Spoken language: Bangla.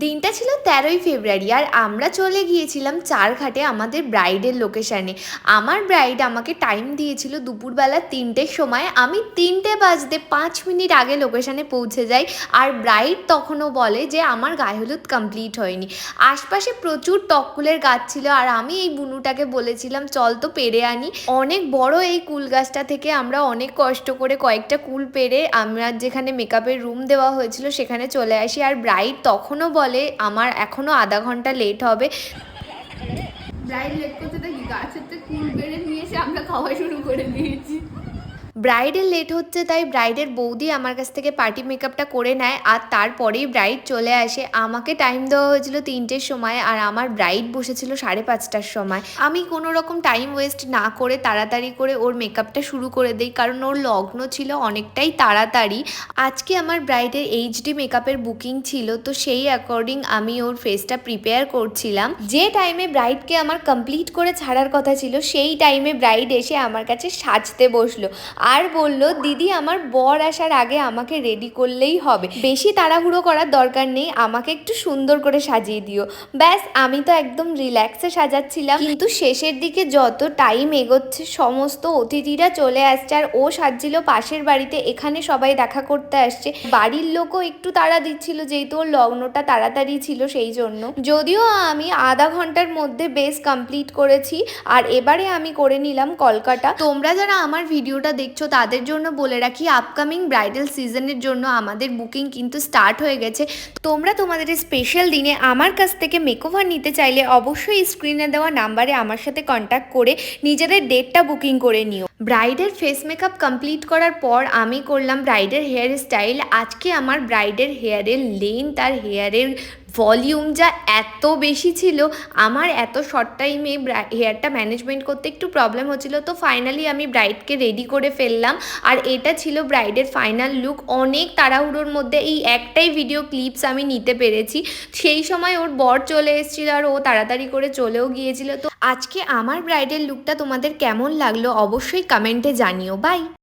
দিনটা ছিল তেরোই ফেব্রুয়ারি আর আমরা চলে গিয়েছিলাম চারঘাটে আমাদের ব্রাইডের লোকেশানে আমার ব্রাইড আমাকে টাইম দিয়েছিল দুপুরবেলা তিনটের সময়। আমি তিনটে বাজতে পাঁচ মিনিট আগে লোকেশানে পৌঁছে যাই আর ব্রাইড তখনও বলে যে আমার গায়ে হলুদ কমপ্লিট হয়নি। আশপাশে প্রচুর টককুলের গাছ ছিল আর আমি এই বুনুটাকে বলেছিলাম, চল তো পেরে আনি। অনেক বড় এই কুল গাছটা থেকে আমরা অনেক কষ্ট করে কয়েকটা কুল পেরে আমরা যেখানে মেকআপের রুম দেওয়া হয়েছিল সেখানে চলে আসি। আর ব্রাইড তখনও বলে, আমার এখনও আধা ঘণ্টা লেট হবে। ব্রাইড লেট করতে দেখি গাছের তো কুল বেড়ে নিয়ে এসে আমরা খাওয়া শুরু করে দিয়েছি। ব্রাইডের লেট হচ্ছে, তাই ব্রাইডের বৌদি আমার কাছ থেকে পার্টি মেকআপটা করে নেয় আর তারপরেই ব্রাইড চলে আসে। আমাকে টাইম দেওয়া হয়েছিল তিনটের সময় আর আমার ব্রাইড বসেছিল সাড়ে পাঁচটার সময়। আমি কোনো রকম টাইম ওয়েস্ট না করে তাড়াতাড়ি করে ওর মেকআপটা শুরু করে দিই, কারণ ওর লগ্ন ছিল অনেকটাই তাড়াতাড়ি। আজকে আমার ব্রাইডের এইচডি মেকআপের বুকিং ছিল, তো সেই অ্যাকর্ডিং আমি ওর ফেসটা প্রিপেয়ার করছিলাম। যে টাইমে ব্রাইডকে আমার কমপ্লিট করে ছাড়ার কথা ছিল, সেই টাইমে ব্রাইড এসে আমার কাছে সাজতে বসল। আর বলল, দিদি, আমার বর আসার আগে আমাকে রেডি করলেই হবে। বেশি তাড়াহুড়ো করার দরকার নেই, আমাকে একটু সুন্দর করে সাজিয়ে দিও। ব্যাস, আমি তো একদম রিল্যাক্সে সাজাচ্ছিলাম। কিন্তু শেষের দিকে যত টাইম এগোচ্ছে, সমস্ত অতিথিরা চলে আসছে। আর ও সাজছিল পাশের বাড়িতে, এখানে সবাই দেখা করতে আসছে। বাড়ির লোকও একটু তাড়া দিচ্ছিল, যেহেতু ওর লগ্নটা তাড়াতাড়ি ছিল সেই জন্য। যদিও আমি আধা ঘণ্টার মধ্যে বেস কমপ্লিট করেছি। আর এবারে আমি করে নিলাম কলকাতা। তোমরা যারা আমার ভিডিওটা দেখছ তাদের জন্য বলে রাখি আপকামিং ব্রাইডাল সিজনের জন্য আমাদের বুকিং কিন্তু স্টার্ট হয়ে গেছে। তোমরা তোমাদের স্পেশাল দিনে আমার কাছ থেকে মেকওভার নিতে চাইলে অবশ্যই স্ক্রিনে দেওয়া নাম্বারে আমার সাথে কন্ট্যাক্ট করে নিজেদের ডেটটা বুকিং করে নিও। ব্রাইডের ফেস মেকআপ কমপ্লিট করার পর আমি করলাম ব্রাইডের হেয়ার স্টাইল আজকে আমার ব্রাইডের হেয়ারের লেন্থ আর হেয়ারের ভলিউম যা এত বেশি ছিল, আমার এত শর্ট টাইমে হেয়ারটা ম্যানেজমেন্ট করতে একটু প্রবলেম হচ্ছিল, তো ফাইনালি আমি ব্রাইডকে রেডি করে ফেললাম। আর এটা ছিল ব্রাইডের ফাইনাল লুক অনেক তাড়াহুড়োর মধ্যে এই একটাই ভিডিও ক্লিপস আমি নিতে পেরেছি। সেই সময় ওর বর চলে এসেছিল আর ও তাড়াতাড়ি করে চলেও গিয়েছিল। তো আজকে আমার ব্রাইডের লুকটা তোমাদের কেমন লাগল অবশ্যই কমেন্টে জানিও। বাই